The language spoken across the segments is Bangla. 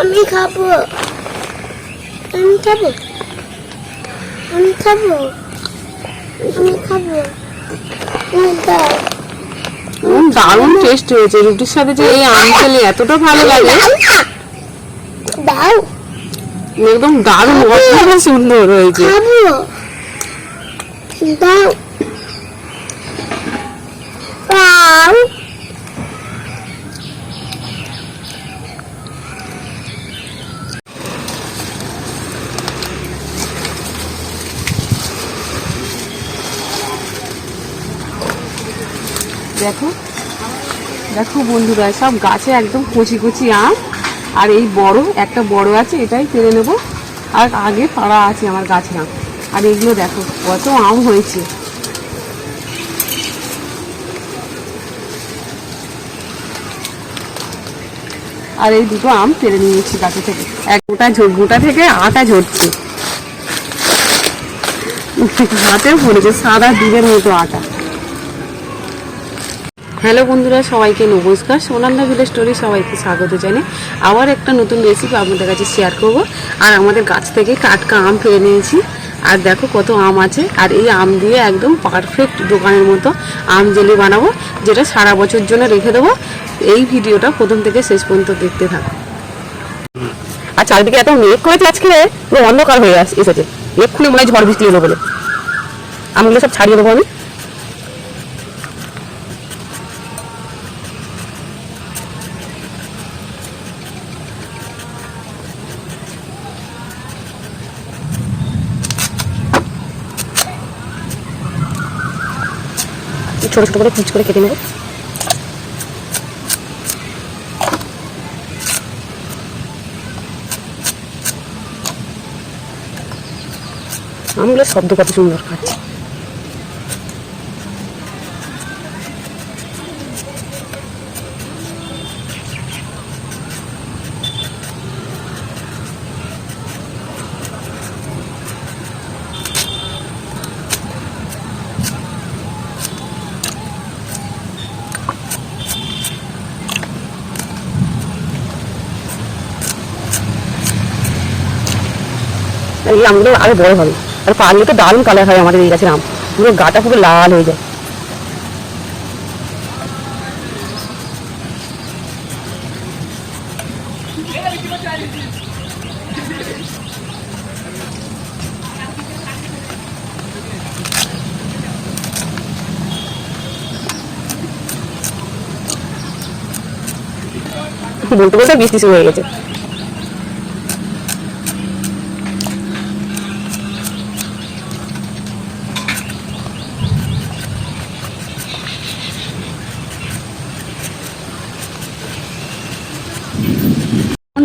আমি খাব। আমি খাব। আমি খাব। আমি খাব। দারুণ টেস্ট হয়েছে। রুটির সাথে যে এই আম খেলে এতটা ভালো লাগে। দাও। একদম দারুণ অসাধারণ সুন্দর হয়েছে। দাও। দাও দেখো। দেখো বন্ধুরা, সব গাছে একদম কচি কচি আম। আর এই বড়, একটা বড় আছে, এটাই পেরে নেব। আর আগে পাড়া আছে আমার গাছে আম। আর এগুলো দেখো, কত আম হয়েছে। আর এই দুটো আম পেরে নিয়েছি গাছে থেকে। এক গোটা গোটা থেকে আটা ঝরছে। হাতেও পড়েছে সাদা দুধের মতো আটা। হ্যালো বন্ধুরা, সবাইকে নমস্কার। সোনান্দা ভিলেজ স্টোরি সবাইকে স্বাগত জানাই আবার একটা নতুন রেসিপি আপনাদের কাছে শেয়ার করব। আর আমাদের গাছ থেকে টাটকা আম ফেলে নিয়েছি। আর দেখো কত আম আছে। আর এই আম দিয়ে একদম পারফেক্ট দোকানের মতো আম জেলি বানাবো, যেটা সারা বছর জন্য রেখে দেবো। এই ভিডিওটা প্রথম থেকে শেষ পর্যন্ত দেখতে থাকো। আর চারিদিকে এত মেঘ করেছে আজকে, পুরো অন্ধকার হয়ে এসেছে। এক্ষুনি মনে হয় ঝড় বৃষ্টি এলো বলে। আমগুলো সব ছাড়িয়ে দেবো আমি। ছোট ছোটো করে পিচ করে কেটে নেব। আমগুলো শব্দ কত সুন্দর খাচ্ছে। এই আমগুলো আরও বড় হবে। আর পারলে তো দারুণ কালার হয় আমাদের এই গাছের আম। পুরো গাটা পুরো লাল হয়ে যায়। বলতে বলতে বৃষ্টি শুরু হয়ে গেছে।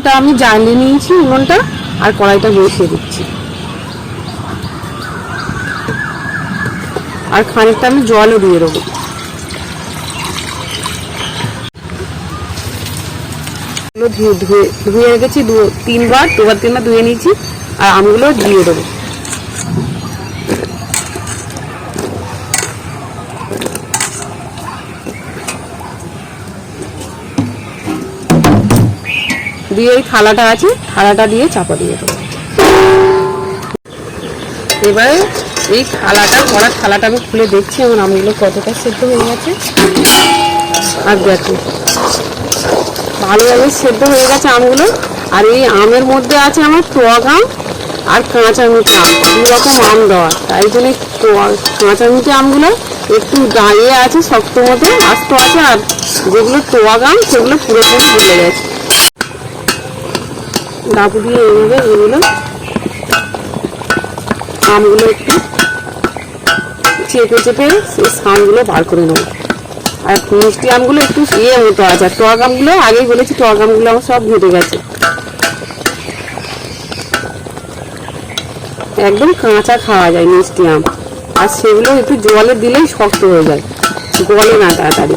উনুনটা আমি জানিয়ে নিয়েছি উনুনটা, আর কড়াইটা বসিয়ে দিচ্ছি। আর খানিকটা আমি জলও দিয়ে দেবো। ধুয়ে ধুয়ে রেখেছি, দু, তিনবার, দুবার, তিনবার ধুয়ে নিয়েছি, আর আমগুলো দিয়ে দেবো। দিয়ে এই থালাটা আছে, থালাটা দিয়ে চাপা দিয়ে দেবো। এবারে এই থালাটা, কড়ার থালাটা আমি খুলে দেখছি, আমার আমগুলো কতটা সেদ্ধ হয়ে গেছে। আর দেখো ভালোভাবে সেদ্ধ হয়ে গেছে আমগুলো। আর এই আমের মধ্যে আছে আমার টক আম আর কাঁচা মিঠে আম, দু রকম আম দেওয়া। তাই জন্য কাঁচা মিঠে আমগুলো একটু দাঁড়িয়ে আছে, শক্ত মতো আস্ত আছে, আর যেগুলো টক আম, সেগুলো পুরোপুরি গলে গেছে। ডাবু দিয়ে এইভাবে এগুলো আমগুলো একটু চেপে চেপে সেই সামগুলো বার করে নেব। আর মিষ্টি আমগুলো একটু ইয়ে মতো আছে, আর টক আমগুলো আগেই বলেছি, টক আমগুলো আমার সব ঘেটে গেছে। একদম কাঁচা খাওয়া যায় মিষ্টি আম, আর সেগুলো একটু জলে দিলেই শক্ত হয়ে যায়। গলে না তাড়াতাড়ি।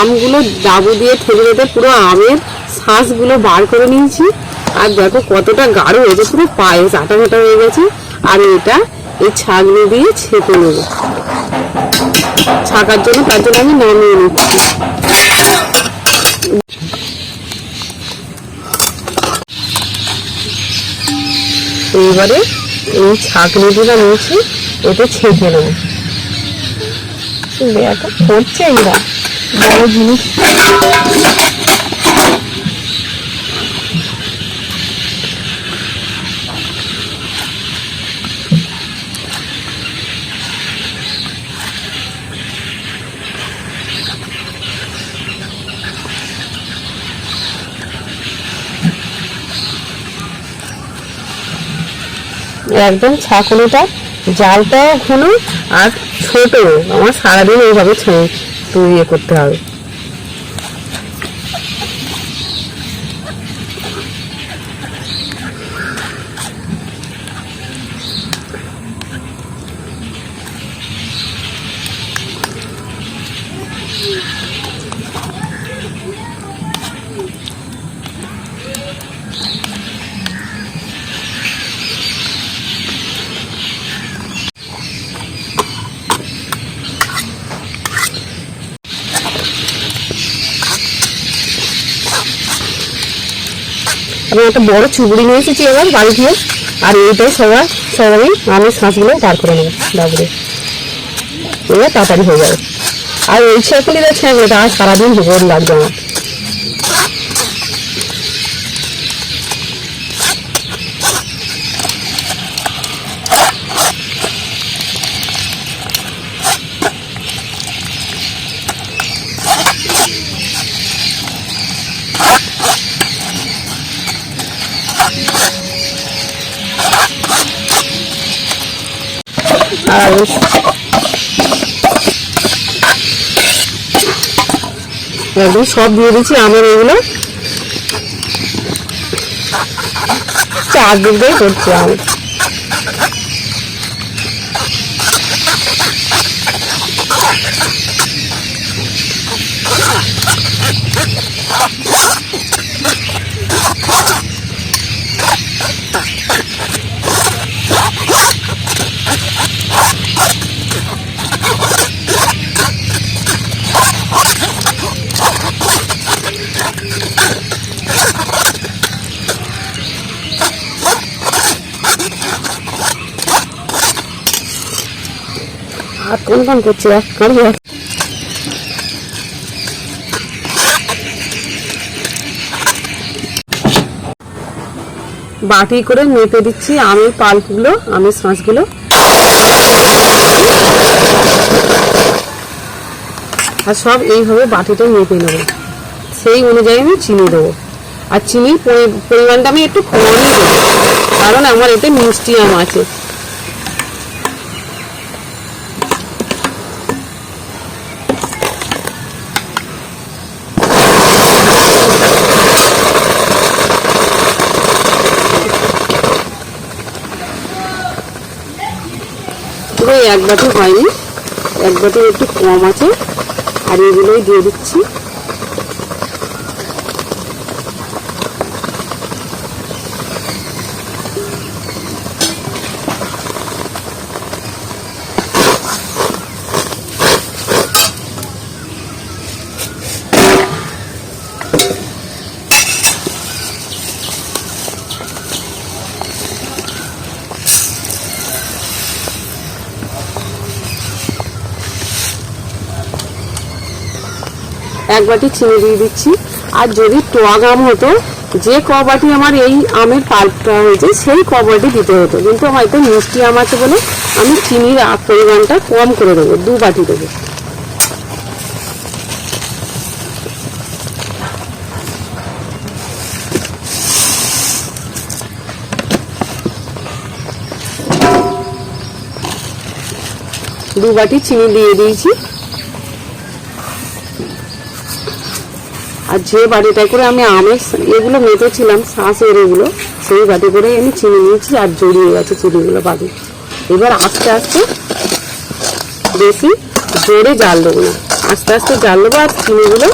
আমগুলো ডাবু দিয়ে ঠেলে রেখে পুরো আমের শ্বাসগুলো বার করে নিয়েছি। আর দেখো কতটা গাঢ় হয়েছে, পুরো পায়েস আটা মোটা হয়ে গেছে। আর এটা এই ছাগনি দিয়ে ছেঁকে নেব। ছাকার জন্য তার জন্য আমি নামিয়ে নিচ্ছি। এবারে এই ছাকনি যেটা নিয়েছি, এটা ছেঁকে নেব। দেখো করছে এরা বড় জিনিস। একদম ছাকনিটা জালটাও ঘন আর ছোট আমার সারাদিন এইভাবে ছে- তো ইয়ে করতে হবে। আমি একটা বড় চুবড়ি নিয়ে এসেছি এবার, বাড়ি দিয়ে আর এইটাই সবাই সবাই আমি শাঁসগুলো বার করে নেব। ডাবরে এবার তাড়াতাড়ি হয়ে যাবে। আর ওই ছেঁকলি ছেঁকলিটা আর সারাদিন ভোগ লাগবে আমার আর একদম সব দিয়ে দিচ্ছি আমার এগুলো চার দিন করছি আমি কোন করছি, এক বাটি করে মেপে দিচ্ছি আমের পাল্পগুলো আমের শাঁসগুলো আর সব এইভাবে বাটিটা মেপে নেব। সেই অনুযায়ী আমি চিনি দেবো। আর চিনির পরি- পরিমাণটা আমি একটু কমই দেবো। কারণ আমার এতে মিষ্টি আম আছে পুরো এক বাটি হয়নি এক বাটি একটু কম আছে আর এগুলোই দিয়ে দিচ্ছি। এক বাটি চিনি দিয়ে দিচ্ছি। আর যদি টক আম হতো, যে কবাটি আমার এই আমের পাল্পটা হয়েছে, সেই কবাটি দিতে হতো। কিন্তু আমার হয়তো মিষ্টি আম আছে বলে আমি চিনির পরিমাণটা কম করে দেবো, দু বাটি দেবো। দু বাটি চিনি দিয়ে দিয়েছি। আর যে বাটিটা করে আমি আমের এগুলো মেপেছিলাম শ্বাসের এগুলো, সেই বাটি করে আমি চিনি নিয়েছি আর জড়িয়ে গেছে চিনিগুলো বাটি এবার আস্তে আস্তে বেশি জোরে জাল দেবো না। আস্তে আস্তে জাল দেবো আর চিনিগুলো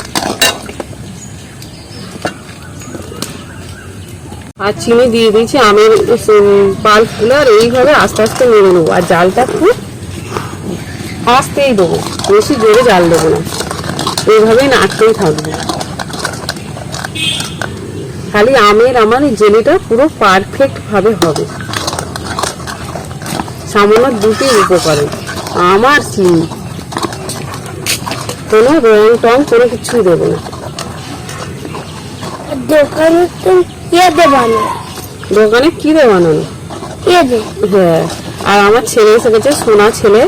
আর চিনি দিয়ে দিয়েছি আমের পাল্পগুলো আর এইভাবে আস্তে আস্তে নেড়ে নেব। আর জালটা খুব আস্তেই দেবো, বেশি জোরে জাল দেবো না। এইভাবেই নাড়তেই থাকব। খালি আমের আমার এই জেলিটা পুরো পারফেক্ট ভাবে হবে। সামান্য দুটি উপকরণ আমার চিনি কোনো রং টং কোনো কিছুই দেবো না। দোকানে ইয়ে দোকানে কি দেবো না? ইয়ে হ্যাঁ আর আমার ছেলে এসে গেছে সোনা ছেলে।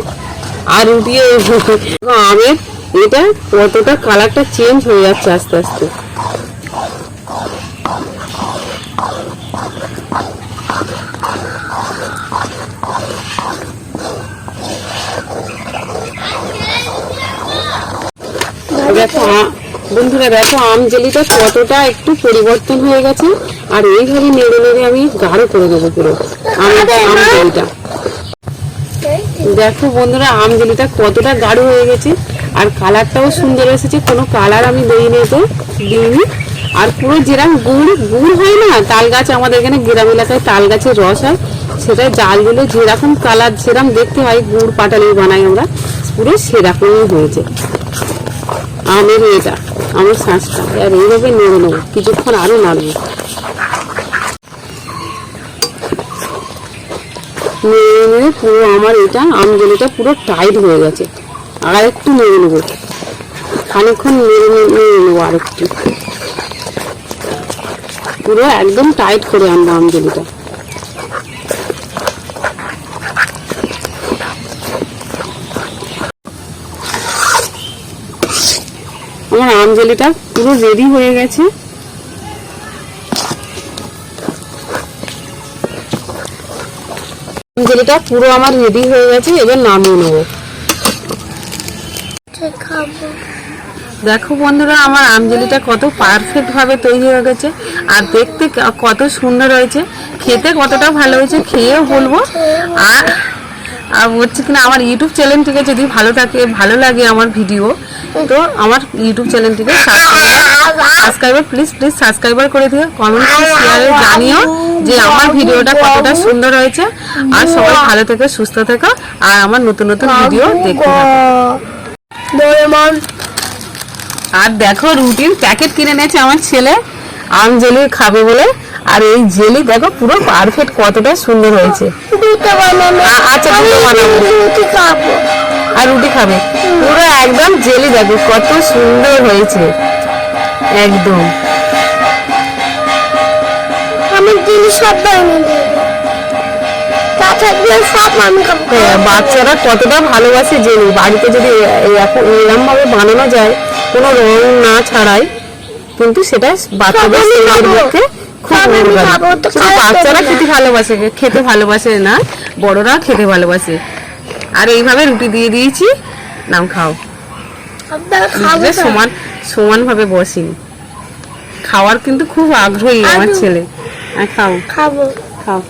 আর উঠিয়ে আমের এটা কতটা কালারটা চেঞ্জ হয়ে যাচ্ছে আস্তে আস্তে। দেখো বন্ধুরা, দেখো আম জেলিটা কতটা একটু পরিবর্তন হয়ে গেছে, আর এইভাবে নেড়ে নেড়ে আমি গাঢ় করে দেবো পুরো আম জেলিটা। দেখো বন্ধুরা, আম জেলিটা কতটা গাঢ় হয়ে গেছে, আর কালারটাও সুন্দর এসেছে, কোনো কালার আমি দিইনি তো দিইনি। আর পুরো যেরকম গুড় গুড় হয় না তাল গাছ আমাদের এখানে গ্রাম এলাকায় তাল গাছের রস হয় সেটা জাল দিলে যেরকম কালার যেরকম দেখতে হয়, গুড় পাটালি বানাই আমরা, পুরো সেরকমই হয়েছে। আমের এটা আমার শাঁসটা। আর এইভাবে নেড়ে নেব, কিছুক্ষণ আরও নাড়বো। নেড়ে নেড়ে পুরো আমার এটা আমজলিটা পুরো টাইট হয়ে গেছে। আর একটু নেড়ে নেব। খানিক্ষণ নেড়ে নেড়ে নেব আর একটু পুরো একদম টাইট করে আনব আমজলিটা আমার আমজলিটা পুরো রেডি হয়ে গেছে। আমজলিটা পুরো আমার রেডি হয়ে গেছে, এবার নামিয়ে নেব। দেখো বন্ধুরা, আমার আমজলিটা কত পারফেক্ট ভাবে তৈরি হয়ে গেছে, আর দেখতে কত সুন্দর হয়েছে। খেতে কতটা ভালো হয়েছে, খেয়েও বলব। আর আর হচ্ছে কিনা, আমার ইউটিউব চ্যানেলটিকে যদি ভালো থাকে, ভালো লাগে আমার ভিডিও তো আমার ইউটিউব চ্যানেলটিকে সাবস্ক্রাইবার প্লিজ প্লিজ সাবস্ক্রাইবার করে দিও। কমেন্ট শেয়ারে জানিও যে আমার ভিডিওটা কতটা সুন্দর হয়েছে। আর সবাই ভালো থেকো সুস্থ থেকো। আর আমার নতুন নতুন ভিডিও দেখতে আর দেখো রুটির প্যাকেট কিনে নিয়েছে আমার ছেলে। আম জেলি খাবে বলে। আর এই জেলি দেখো পুরো পারফেক্ট কতটা সুন্দর হয়েছে। আচ্ছা, দুটো বানাবো। আর রুটি খাবে। পুরো একদম জেলি দেখো কত সুন্দর হয়েছে। একদম। আমি জিনিস সব বানিয়ে হ্যাঁ, বাচ্চারা কতটা ভালোবাসে জেলি। বাড়িতে যদি এরকম ভাবে বানানো যায় কোনো রং না ছাড়াই কিন্তু সেটা বাচ্চাদের। পক্ষে খুব বাচ্চারা খেতে ভালোবাসে খেতে ভালোবাসে না বড়রা খেতে ভালোবাসে। আর এইভাবে রুটি দিয়ে দিয়েছি। নাম খাও? সমান সমান ভাবে বসিনি খাওয়ার কিন্তু খুব আগ্রহী আমার ছেলে। খাও। খাব। খাও।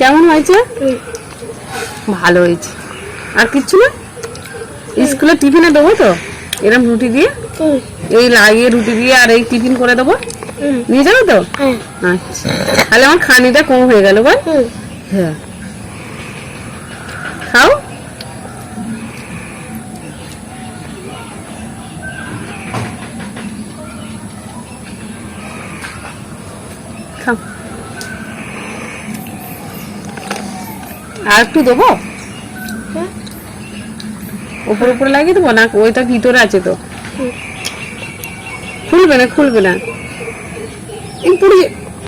কেমন হয়েছে? ভালো হয়েছে। আর কিচ্ছু না? স্কুলে টিফিনে দেবো তো? এরকম রুটি দিয়ে? এই লাগিয়ে রুটি দিয়ে আর এই টিফিন করে দেবো? নিয়ে যাবে তো? হ্যাঁ, আচ্ছা। তাহলে আমার খানিটা কম হয়ে গেল বল। হ্যাঁ। খাও। খাও। আর একটু দেবো? হ্যাঁ। উপর উপরে লাগিয়ে দেবো? না ওইটা ভিতরে আছে তো। খুলবে না খুলবে না। এই পুড়ে